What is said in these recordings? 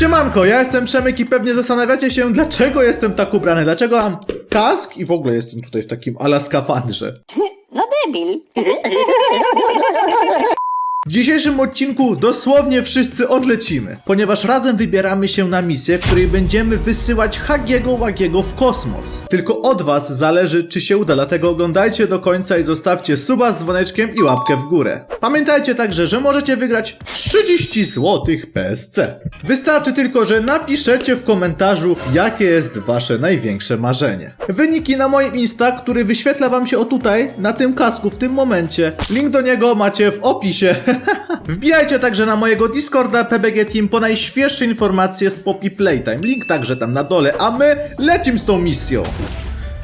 Siemanko, ja jestem Przemek i pewnie zastanawiacie się, dlaczego jestem tak ubrany, dlaczego mam kask i w ogóle jestem tutaj w takim ala skafandrze. No debil. W dzisiejszym odcinku dosłownie wszyscy odlecimy, ponieważ razem wybieramy się na misję, w której będziemy wysyłać Hagiego Łagiego w kosmos. Tylko od was zależy, czy się uda, dlatego oglądajcie do końca i zostawcie suba z dzwoneczkiem i łapkę w górę. Pamiętajcie także, że możecie wygrać 30 zł PSC. Wystarczy tylko, że napiszecie w komentarzu, jakie jest wasze największe marzenie. Wyniki na moim Insta, który wyświetla wam się o tutaj, na tym kasku w tym momencie. Link do niego macie w opisie. Wbijajcie także na mojego Discorda PBG Team po najświeższe informacje z Poppy Playtime. Link także tam na dole, a my lecimy z tą misją.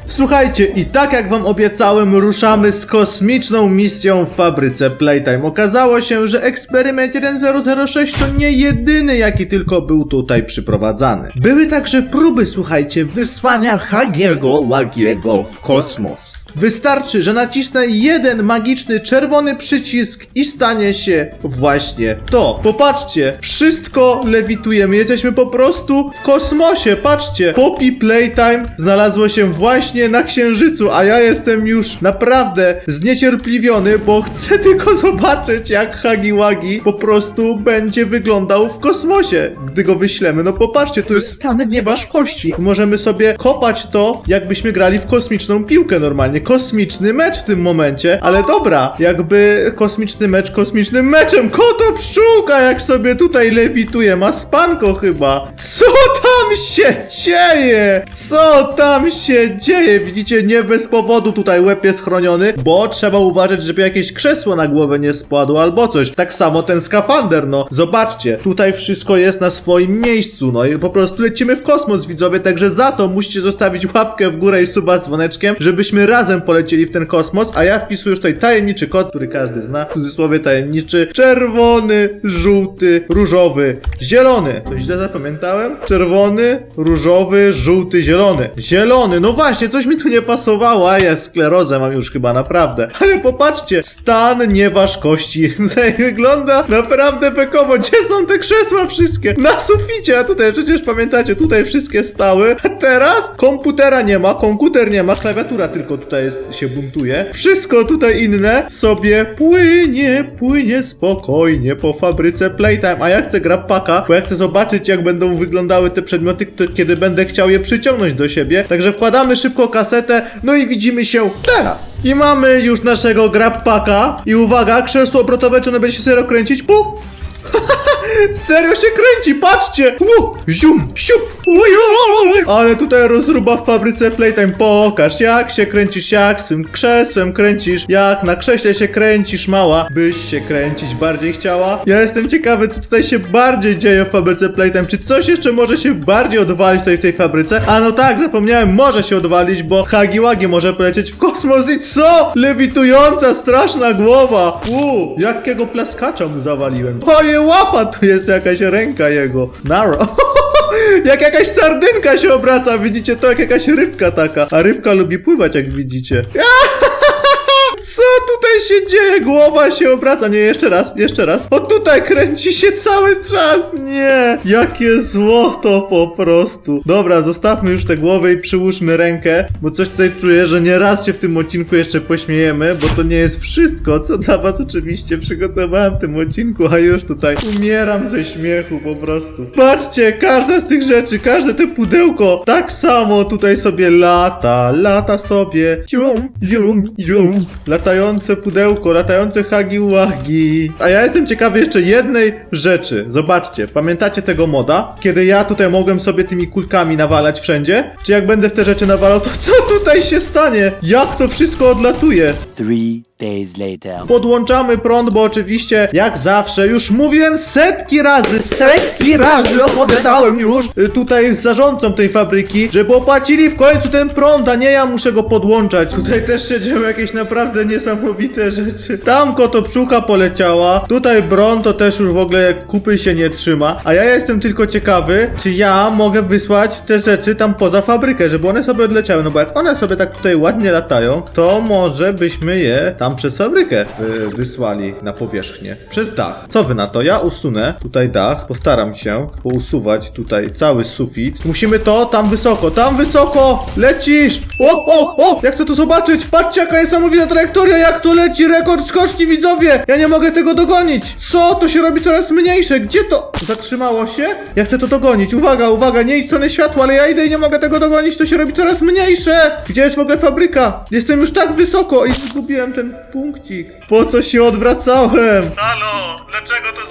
Słuchajcie, i tak jak wam obiecałem, ruszamy z kosmiczną misją w fabryce Playtime. Okazało się, że eksperyment 1006 to nie jedyny, jaki tylko był tutaj przyprowadzany. Były także próby, słuchajcie, wysłania Hagiego Łagiego w kosmos. Wystarczy, że nacisnę jeden magiczny czerwony przycisk i stanie się właśnie to. Popatrzcie, wszystko lewitujemy, jesteśmy po prostu w kosmosie, patrzcie. Poppy Playtime znalazło się właśnie na Księżycu, a ja jestem już naprawdę zniecierpliwiony, bo chcę tylko zobaczyć, jak Hagi Wagi po prostu będzie wyglądał w kosmosie, gdy go wyślemy. No popatrzcie, tu jest stan nieważkości. Możemy sobie kopać to, jakbyśmy grali w kosmiczną piłkę normalnie. Kosmiczny mecz w tym momencie, ale dobra, jakby kosmiczny mecz kosmicznym meczem. Koto pszczółka, jak sobie tutaj lewituje, ma spanko chyba. Co tam się dzieje? Co tam się dzieje? Widzicie, nie bez powodu tutaj łeb jest chroniony, bo trzeba uważać, żeby jakieś krzesło na głowę nie spadło albo coś. Tak samo ten skafander, no. Zobaczcie, tutaj wszystko jest na swoim miejscu, no i po prostu lecimy w kosmos, widzowie, także za to musicie zostawić łapkę w górę i suba dzwoneczkiem, żebyśmy razem polecieli w ten kosmos, a ja wpisuję już tutaj tajemniczy kod, który każdy zna, w cudzysłowie tajemniczy, czerwony, żółty, różowy, zielony. To źle zapamiętałem? Czerwony, różowy, żółty, zielony. Zielony, no właśnie, coś mi tu nie pasowało, a ja sklerozę mam już chyba naprawdę. Ale popatrzcie, stan nieważkości. Wygląda naprawdę bekowo. Gdzie są te krzesła wszystkie? Na suficie, a tutaj przecież pamiętacie, tutaj wszystkie stały. A teraz komputera nie ma, komputer nie ma, klawiatura tylko tutaj jest, się buntuje. Wszystko tutaj inne sobie płynie, płynie spokojnie po fabryce Playtime. A ja chcę grapaka, bo ja chcę zobaczyć, jak będą wyglądały te przedmioty, kiedy będę chciał je przyciągnąć do siebie. Także wkładamy szybko kasetę, no i widzimy się teraz. I mamy już naszego grappaka. I uwaga, krzesło obrotowe, czy ono będzie się serio kręcić? Pu! Serio się kręci, patrzcie! Uu, zium, siup! Ale tutaj rozruba w fabryce Playtime. Pokaż, jak się kręcisz, jak swym krzesłem kręcisz, jak na krześle się kręcisz, mała. Byś się kręcić bardziej chciała? Ja jestem ciekawy, co tutaj się bardziej dzieje w fabryce Playtime. Czy coś jeszcze może się bardziej odwalić tutaj w tej fabryce? A no tak, zapomniałem, może się odwalić, bo Hagi Wagi może polecieć w kosmos i co? Lewitująca, straszna głowa! Uuu, jakiego plaskacza mu zawaliłem. Łapa tu jest jakaś ręka jego. Naro. Jak jakaś sardynka się obraca, widzicie to jak jakaś rybka taka. A rybka lubi pływać, jak widzicie. Co tutaj się dzieje? Głowa się obraca. Nie, jeszcze raz, jeszcze raz. O tutaj kręci się cały czas. Nie. Jakie złoto po prostu. Dobra, zostawmy już te głowy i przyłóżmy rękę, bo coś tutaj czuję, że nie raz się w tym odcinku jeszcze pośmiejemy, bo to nie jest wszystko, co dla was oczywiście przygotowałem w tym odcinku, a już tutaj umieram ze śmiechu po prostu. Patrzcie, każda z tych rzeczy, każde te pudełko, tak samo tutaj sobie lata, lata sobie. Zium. Latające pudełko, latające hagi łagi. A ja jestem ciekawy jeszcze jednej rzeczy. Zobaczcie, pamiętacie tego moda? Kiedy ja tutaj mogłem sobie tymi kulkami nawalać wszędzie? Czy jak będę w te rzeczy nawalał, to co tutaj się stanie? Jak to wszystko odlatuje? Days later. Podłączamy prąd, bo oczywiście, jak zawsze, już mówiłem setki razy, setki razy opowiadałem już y, tutaj z zarządcą tej fabryki, żeby opłacili w końcu ten prąd, a nie ja muszę go podłączać. Tutaj też się dzieją jakieś naprawdę niesamowite rzeczy. Tam koto pszczółka poleciała, tutaj Bron to też już w ogóle kupy się nie trzyma, a ja jestem tylko ciekawy, czy ja mogę wysłać te rzeczy tam poza fabrykę, żeby one sobie odleciały, no bo jak one sobie tak tutaj ładnie latają, to może byśmy je tam tam przez fabrykę y, wysłali na powierzchnię. Przez dach. Co wy na to? Ja usunę tutaj dach, postaram się pousuwać tutaj cały sufit. Musimy to tam wysoko, tam wysoko! Lecisz! O, o, o! Jak chcę to zobaczyć! Patrzcie jaka niesamowita trajektoria, jak to leci! Rekord skoczni widzowie! Ja nie mogę tego dogonić! Co? To się robi coraz mniejsze! Gdzie to? Zatrzymało się? Ja chcę to dogonić. Uwaga, uwaga, nie idź stronę światła, ale ja idę i nie mogę tego dogonić, to się robi coraz mniejsze! Gdzie jest w ogóle fabryka? Jestem już tak wysoko i zgubiłem ten punkcik. Po co się odwracałem? Halo, dlaczego to?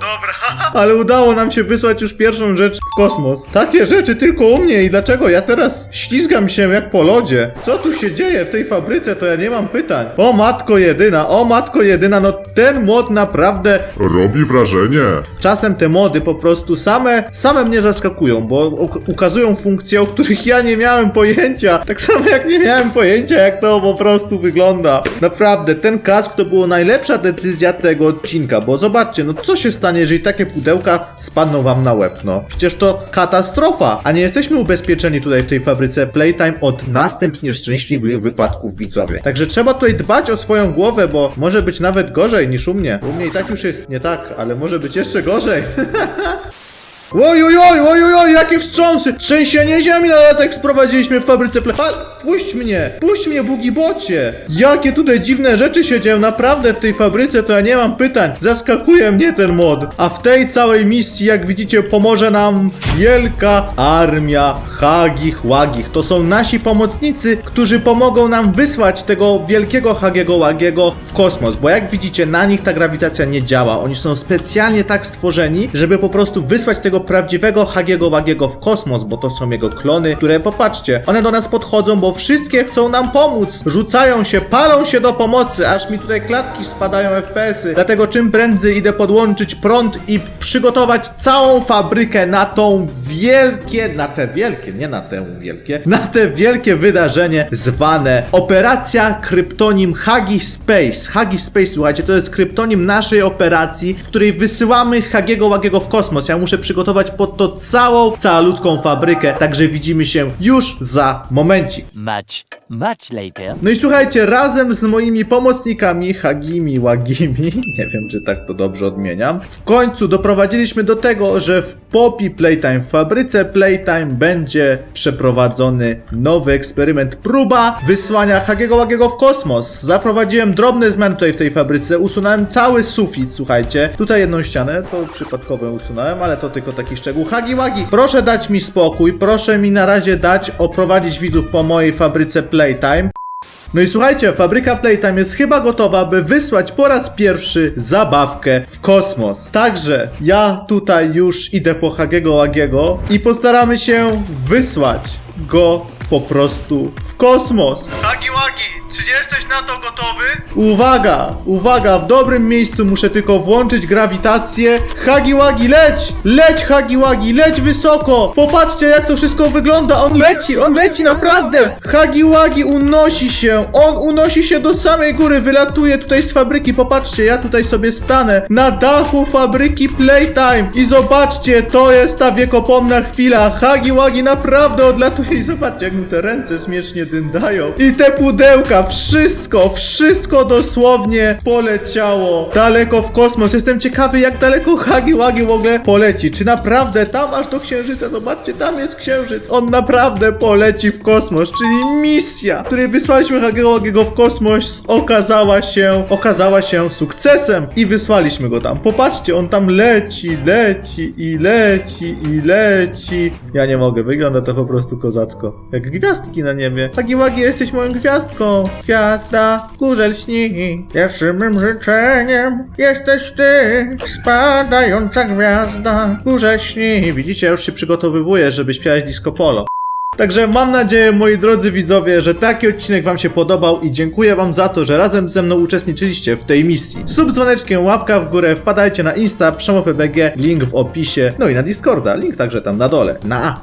Dobra. Ale udało nam się wysłać już pierwszą rzecz w kosmos. Takie rzeczy tylko u mnie i dlaczego ja teraz ślizgam się jak po lodzie? Co tu się dzieje w tej fabryce, to ja nie mam pytań. O matko jedyna, o matko jedyna, no ten młot naprawdę Robi wrażenie. Czasem te mody po prostu same, same mnie zaskakują, bo uk- ukazują funkcje, o których ja nie miałem pojęcia. Tak samo jak nie miałem pojęcia, jak to po prostu wygląda. Naprawdę, ten kask to była najlepsza decyzja tego odcinka, bo zobaczcie, no co się stanie, jeżeli takie pudełka spadną wam na łeb, no. Przecież to katastrofa, a nie jesteśmy ubezpieczeni tutaj w tej fabryce Playtime od następnie szczęśliwych wypadków widzowie. Także trzeba tutaj dbać o swoją głowę, bo może być nawet gorzej niż u mnie. U mnie i tak już jest nie tak, ale może być jeszcze gorzej. Oj, oj, oj, oj, oj, oj, jakie wstrząsy! Trzęsienie ziemi na latek sprowadziliśmy w fabryce ple... A, puść mnie! Puść mnie, Bugi Bocie! Jakie tutaj dziwne rzeczy się dzieją, naprawdę w tej fabryce to ja nie mam pytań. Zaskakuje mnie ten mod. A w tej całej misji, jak widzicie, pomoże nam wielka armia Hagich Łagich. To są nasi pomocnicy, którzy pomogą nam wysłać tego wielkiego Hagiego Łagiego w kosmos, bo jak widzicie, na nich ta grawitacja nie działa. Oni są specjalnie tak stworzeni, żeby po prostu wysłać tego prawdziwego Hagiego Łagiego w kosmos, bo to są jego klony, które popatrzcie, one do nas podchodzą, bo wszystkie chcą nam pomóc. Rzucają się, palą się do pomocy, aż mi tutaj klatki spadają FPS-y. Dlatego czym prędzej idę podłączyć prąd i przygotować całą fabrykę na tą wielkie, na te wielkie, nie na tę wielkie, na te wielkie wydarzenie zwane Operacja Kryptonim Hagi Space. Hagi Space, słuchajcie, to jest kryptonim naszej operacji, w której wysyłamy Hagiego Łagiego w kosmos. Ja muszę przygotować pod to całą, calutką fabrykę, także widzimy się już za momencik. Much, much later. No i słuchajcie, razem z moimi pomocnikami, Hagimi, Łagimi, nie wiem czy tak to dobrze odmieniam, w końcu doprowadziliśmy do tego, że w Poppy Playtime, w fabryce Playtime będzie przeprowadzony nowy eksperyment, próba wysłania Hagiego Łagiego w kosmos. Zaprowadziłem drobne zmiany tutaj w tej fabryce, usunąłem cały sufit, słuchajcie, tutaj jedną ścianę, to przypadkowo usunąłem, ale to tylko taki szczegół. Hagi Łagi, proszę dać mi spokój, proszę mi na razie dać oprowadzić widzów po mojej fabryce Playtime. No i słuchajcie, fabryka Playtime jest chyba gotowa, by wysłać po raz pierwszy zabawkę w kosmos. Także ja tutaj już idę po Hagiego Łagiego i postaramy się wysłać go po prostu w kosmos. Hagi Łagi, jesteś na to gotowy? Uwaga, uwaga, w dobrym miejscu muszę tylko włączyć grawitację. Hagi Łagi, leć! Leć Hagi Łagi, leć wysoko! Popatrzcie jak to wszystko wygląda, on leci, on leci naprawdę! Hagi Łagi unosi się, on unosi się do samej góry, wylatuje tutaj z fabryki, popatrzcie, ja tutaj sobie stanę na dachu fabryki Playtime i zobaczcie, to jest ta wiekopomna chwila, Hagi Łagi naprawdę odlatuje i zobaczcie jak mu te ręce śmiesznie dyndają i te pudełka, wszystko, wszystko dosłownie poleciało daleko w kosmos, jestem ciekawy jak daleko Hagi Łagi w ogóle poleci, czy naprawdę tam aż do księżyca, zobaczcie, tam jest księżyc, on naprawdę poleci w kosmos, czyli misja, której wysłaliśmy Hagiego Łagiego w kosmos okazała się, okazała się sukcesem. I wysłaliśmy go tam, popatrzcie, on tam leci, leci i leci i leci, ja nie mogę, wygląda to po prostu kozacko, jak gwiazdki na niebie, Hagi Łagi jesteś moją gwiazdką, gwiazda, kurzel śni, pierwszym życzeniem jesteś ty, spadająca gwiazda, kurzel śni, widzicie, już się przygotowywuję, żeby śpiewać disco polo. Także mam nadzieję, moi drodzy widzowie, że taki odcinek wam się podobał i dziękuję wam za to, że razem ze mną uczestniczyliście w tej misji. Sub dzwoneczkiem, łapka w górę, wpadajcie na Insta, przemopbg, link w opisie, no i na Discorda, link także tam na dole. Na!